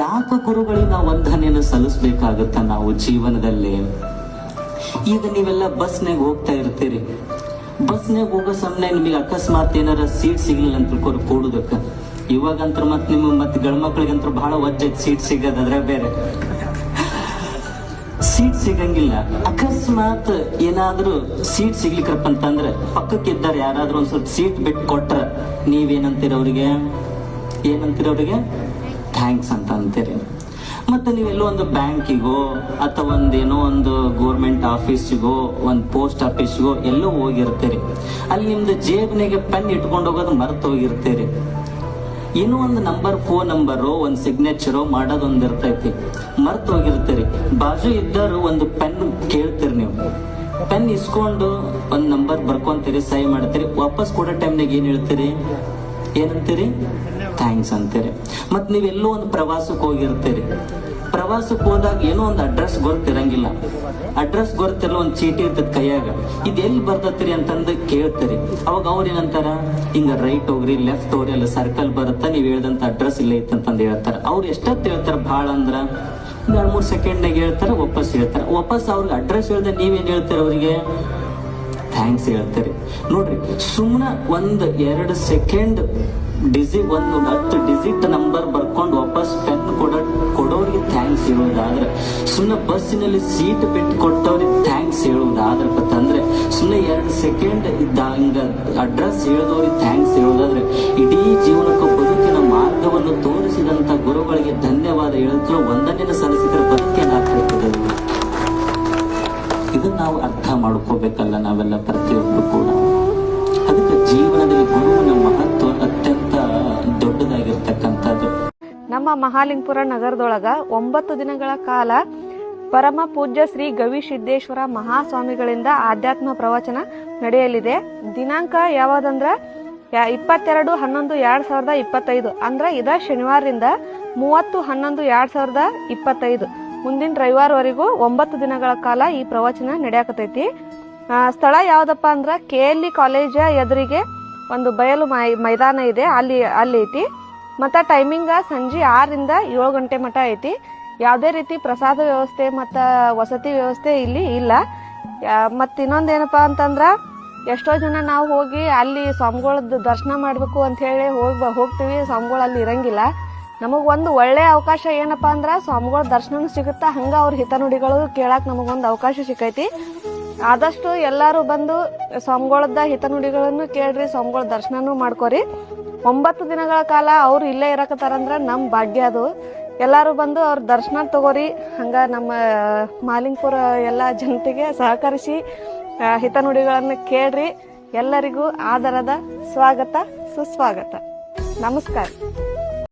ಯಾಕ ನಾವು ವಂದನೆಯನ್ನು ಸಲ್ಲಿಸ್ಬೇಕಾಗತ್ತ ನಾವು ಜೀವನದಲ್ಲಿ? ಈಗ ನೀವೆಲ್ಲ ಬಸ್ನಾಗ ಹೋಗ್ತಾ ಇರ್ತೀರಿ. ಬಸ್ನಾಗ ಹೋಗೋ ಸಮಯ ನಿಮಗೆ ಅಕಸ್ಮಾತ್ ಏನಾರ ಸೀಟ್ ಸಿಗ್ಲಿಲ್ಲ ಅಂತ ತಿಳ್ಕೊಂಡು ಕೂಡುದಕ್ಕ. ಇವಾಗಂತ್ರ ಮತ್ ನಿಮ್ಮ ಮತ್ ಗಂಡ್ಮಕ್ಳಿಗಂತ್ರ ಬಹಳ ಒಜ್ಜೆ ಸೀಟ್ ಸಿಗದ್ರೆ ಬೇರೆ. ಸೀಟ್ ಸಿಗಂಗಿಲ್ಲ. ಅಕಸ್ಮಾತ್ ಏನಾದ್ರೂ ಸೀಟ್ ಸಿಗ್ಲಿಕ್ಕಪ್ಪ ಅಂತಂದ್ರೆ ಪಕ್ಕಕ್ಕಿದ್ದಾರೆ ಯಾರಾದ್ರೂ ಒಂದ್ ಸ್ವಲ್ಪ ಸೀಟ್ ಬಿಟ್ಟು ಕೊಟ್ರ ನೀವೇನಂತೀರ ಅವ್ರಿಗೆ? ಏನಂತೀರ ಅವ್ರಿಗೆ? ಥ್ಯಾಂಕ್ಸ್ ಅಂತ ಅಂತೀರಿ ಮತ್ತು ನೀವೆಲ್ಲೋ ಒಂದು ಬ್ಯಾಂಕಿಗೋ ಅಥವಾ ಒಂದೇನೋ ಒಂದು ಗೋರ್ಮೆಂಟ್ ಆಫೀಸಿಗೋ ಒಂದು ಪೋಸ್ಟ್ ಆಫೀಸ್ಗೋ ಎಲ್ಲೋ ಹೋಗಿರ್ತೀರಿ. ಅಲ್ಲಿ ನಿಮ್ದು ಜೇಬ್ನಿಗೆ ಪೆನ್ ಇಟ್ಕೊಂಡು ಹೋಗೋದು ಮರೆತು ಹೋಗಿರ್ತೀರಿ. ಏನೋ ಒಂದು ನಂಬರ್ ಫೋನ್ ನಂಬರು ಒಂದು ಸಿಗ್ನೇಚರು ಮಾಡೋದೊಂದು ಇರ್ತೈತಿ. ಮರ್ತು ಹೋಗಿರ್ತೀರಿ. ಬಾಜು ಇದ್ದರು ಒಂದು ಪೆನ್ ಕೇಳ್ತೀರಿ ನೀವು. ಪೆನ್ ಇಸ್ಕೊಂಡು ಒಂದು ನಂಬರ್ ಬರ್ಕೊಂತೀರಿ ಸೈ ಮಾಡ್ತೀರಿ. ವಾಪಸ್ ಕೊಡೋ ಟೈಮ್ನಾಗ ಏನು ಹೇಳ್ತೀರಿ? ಏನಂತೀರಿ? ಥ್ಯಾಂಕ್ಸ್ ಅಂತೀರಿ. ಮತ್ತು ನೀವೆಲ್ಲೋ ಒಂದು ಪ್ರವಾಸಕ್ಕೆ ಹೋಗಿರ್ತೀರಿ. ಪ್ರವಾಸಕ್ಕೆ ಹೋದಾಗ ಏನೋ ಒಂದು ಅಡ್ರೆಸ್ ಗೊತ್ತಿರಂಗಿಲ್ಲ. ಅಡ್ರೆಸ್ ಗೊತ್ತಿರಲ್ಲ, ಒಂದು ಚೀಟಿ ಇರ್ತದ ಕೈಯಾಗ. ಇದು ಎಲ್ಲಿ ಬರ್ತತ್ರಿ ಅಂತಂದು ಕೇಳ್ತೀರಿ. ಅವಾಗ ಅವ್ರು ಏನಂತಾರ? ಹಿಂಗ ರೈಟ್ ಹೋಗ್ರಿ ಲೆಫ್ಟ್ ಹೋಗ್ರಿ, ಅಲ್ಲಿ ಸರ್ಕಲ್ ಬರುತ್ತಾ, ನೀವು ಹೇಳ್ದಂತ ಅಡ್ರೆಸ್ ಇಲ್ಲ ಐತೆ ಹೇಳ್ತಾರೆ. ಅವ್ರು ಎಷ್ಟೊತ್ತು ಹೇಳ್ತಾರೆ ಭಾಳ ಅಂದ್ರ? ಮೂರು ಮೂರ್ ಸೆಕೆಂಡ್ನಾಗ ಹೇಳ್ತಾರೆ, ವಾಪಸ್ ಹೇಳ್ತಾರೆ. ವಾಪಸ್ ಅವ್ರಿಗೆ ಅಡ್ರೆಸ್ ಹೇಳ್ದೆ ನೀವೇನ್ ಹೇಳ್ತೀರ ಅವ್ರಿಗೆ? ಥ್ಯಾಂಕ್ಸ್ ಹೇಳ್ತಾರೆ ನೋಡ್ರಿ ಸುಮ್ಮನೆ ಒಂದ್ ಎರಡು ಸೆಕೆಂಡ್ ಡಿಸಿ ಒಂದು ಹತ್ತು ಡಿಜಿಟ್ ನಂಬರ್ ಬರ್ಕೊಂಡು ವಾಪಸ್ ಪೆನ್ ಕೊಡ, ಕೊಡೋರಿಗೆ ಥ್ಯಾಂಕ್ಸ್ ಹೇಳೋದಾದ್ರೆ ಸುಮ್ಮನೆ ಬಸ್ಸಿನಲ್ಲಿ ಸೀಟ್ ಬಿಟ್ಟು ಕೊಟ್ಟವ್ರಿಗೆ ಥ್ಯಾಂಕ್ಸ್ ಹೇಳೋದಾದ್ರೆ ಅಂದ್ರೆ ಸುಮ್ಮನೆ ಎರಡು ಸೆಕೆಂಡ್ ಇದ್ದ ಹಂಗ ಅಡ್ರೆಸ್ ಹೇಳಿದವ್ರಿಗೆ ಥ್ಯಾಂಕ್ಸ್ ಹೇಳೋದಾದ್ರೆ, ಇಡೀ ಜೀವನಕ್ಕೆ ಬದುಕಿನ ಮಾರ್ಗವನ್ನು ತೋರಿಸಿದಂತ ಗುರುಗಳಿಗೆ ಧನ್ಯವಾದ ಹೇಳಲು ಒಂದನೇ ಸಲ್ಲಿಸಿದ್ರೆ ನಾವು ಅರ್ಥ ಮಾಡ್ಕೋಬೇಕಲ್ಲ ನಾವೆಲ್ಲ ಪ್ರತಿಯೊಬ್ಬರು ಕೂಡ. ಅದಕ್ಕೆ ಜೀವನದಲ್ಲಿ ಗುರುವಿನ ಮಹತ್ವ ಅತ್ಯಂತ ದೊಡ್ಡದಾಗಿರ್ತಕ್ಕಂಥದ್ದು. ನಮ್ಮ ಮಹಾಲಿಂಗಪುರ ನಗರದೊಳಗ ಒಂಬತ್ತು ದಿನಗಳ ಕಾಲ ಪರಮ ಪೂಜ್ಯ ಶ್ರೀ ಗವಿಸಿದ್ದೇಶ್ವರ ಮಹಾಸ್ವಾಮಿಗಳಿಂದ ಆಧ್ಯಾತ್ಮ ಪ್ರವಚನ ನಡೆಯಲಿದೆ. ದಿನಾಂಕ ಯಾವ್ದಂದ್ರ ಇಪ್ಪತ್ತೆರಡು, ಹನ್ನೊಂದು, ಎರಡ್ ಸಾವಿರದ ಇಪ್ಪತ್ತೈದು. ಅಂದ್ರೆ ಇದ ಶನಿವಾರದಿಂದ ಮೂವತ್ತು, ಹನ್ನೊಂದು, ಎರಡ್ ಸಾವಿರದ ಇಪ್ಪತ್ತೈದು. ಮುಂದಿನ ರವಿವಾರವರೆಗೂ ಒಂಬತ್ತು ದಿನಗಳ ಕಾಲ ಈ ಪ್ರವಚನ ನಡೆಯಕತೈತಿ. ಸ್ಥಳ ಯಾವ್ದಪ್ಪ ಅಂದ್ರ ಕೆ ಎಲ್ ಇ ಕಾಲೇಜ ಎದುರಿಗೆ ಒಂದು ಬಯಲು ಮೈದಾನ ಇದೆ. ಅಲ್ಲಿ ಅಲ್ಲಿ ಐತಿ. ಮತ್ತು ಟೈಮಿಂಗ್ ಸಂಜೆ ಆರರಿಂದ ಏಳು ಗಂಟೆ ಮಠ ಐತಿ. ಯಾವುದೇ ರೀತಿ ಪ್ರಸಾದ ವ್ಯವಸ್ಥೆ ಮತ್ತು ವಸತಿ ವ್ಯವಸ್ಥೆ ಇಲ್ಲಿ ಇಲ್ಲ. ಮತ್ತು ಇನ್ನೊಂದೇನಪ್ಪ ಅಂತಂದ್ರೆ ಎಷ್ಟೋ ಜನ ನಾವು ಹೋಗಿ ಅಲ್ಲಿ ಸ್ವಾಮಿಗಳದ್ದು ದರ್ಶನ ಮಾಡಬೇಕು ಅಂತ ಹೇಳಿ ಹೋಗಿ, ಹೋಗ್ತೀವಿ. ಸ್ವಾಮಿಗಳು ಅಲ್ಲಿ ಇರಂಗಿಲ್ಲ. ನಮಗೆ ಒಂದು ಒಳ್ಳೆಯ ಅವಕಾಶ ಏನಪ್ಪ ಅಂದ್ರೆ ಸ್ವಾಮಿಗಳ ದರ್ಶನ ಸಿಗುತ್ತಾ, ಹಂಗೆ ಅವ್ರ ಹಿತನುಡಿಗಳು ಕೇಳಕ್ಕೆ ನಮಗೊಂದು ಅವಕಾಶ ಸಿಕ್ಕೈತಿ. ಆದಷ್ಟು ಎಲ್ಲರೂ ಬಂದು ಸ್ವಾಮಿಗಳದ ಹಿತನುಡಿಗಳನ್ನು ಕೇಳ್ರಿ, ಸ್ವಾಮಿಗಳ ದರ್ಶನನೂ ಮಾಡ್ಕೋರಿ. ಒಂಬತ್ತು ದಿನಗಳ ಕಾಲ ಅವ್ರು ಇಲ್ಲೇ ಇರಕತ್ತಾರಂದ್ರೆ ನಮ್ಮ ಭಾಗ್ಯ ಅದು. ಎಲ್ಲರೂ ಬಂದು ಅವ್ರ ದರ್ಶನ ತಗೋರಿ, ಹಂಗ ನಮ್ಮ ಮಾಲಿಂಗ್ಪುರ ಎಲ್ಲ ಜನತೆಗೆ ಸಹಕರಿಸಿ ಹಿತನುಡಿಗಳನ್ನು ಕೇಳ್ರಿ. ಎಲ್ಲರಿಗೂ ಆದರದ ಸ್ವಾಗತ, ಸುಸ್ವಾಗತ. ನಮಸ್ಕಾರ.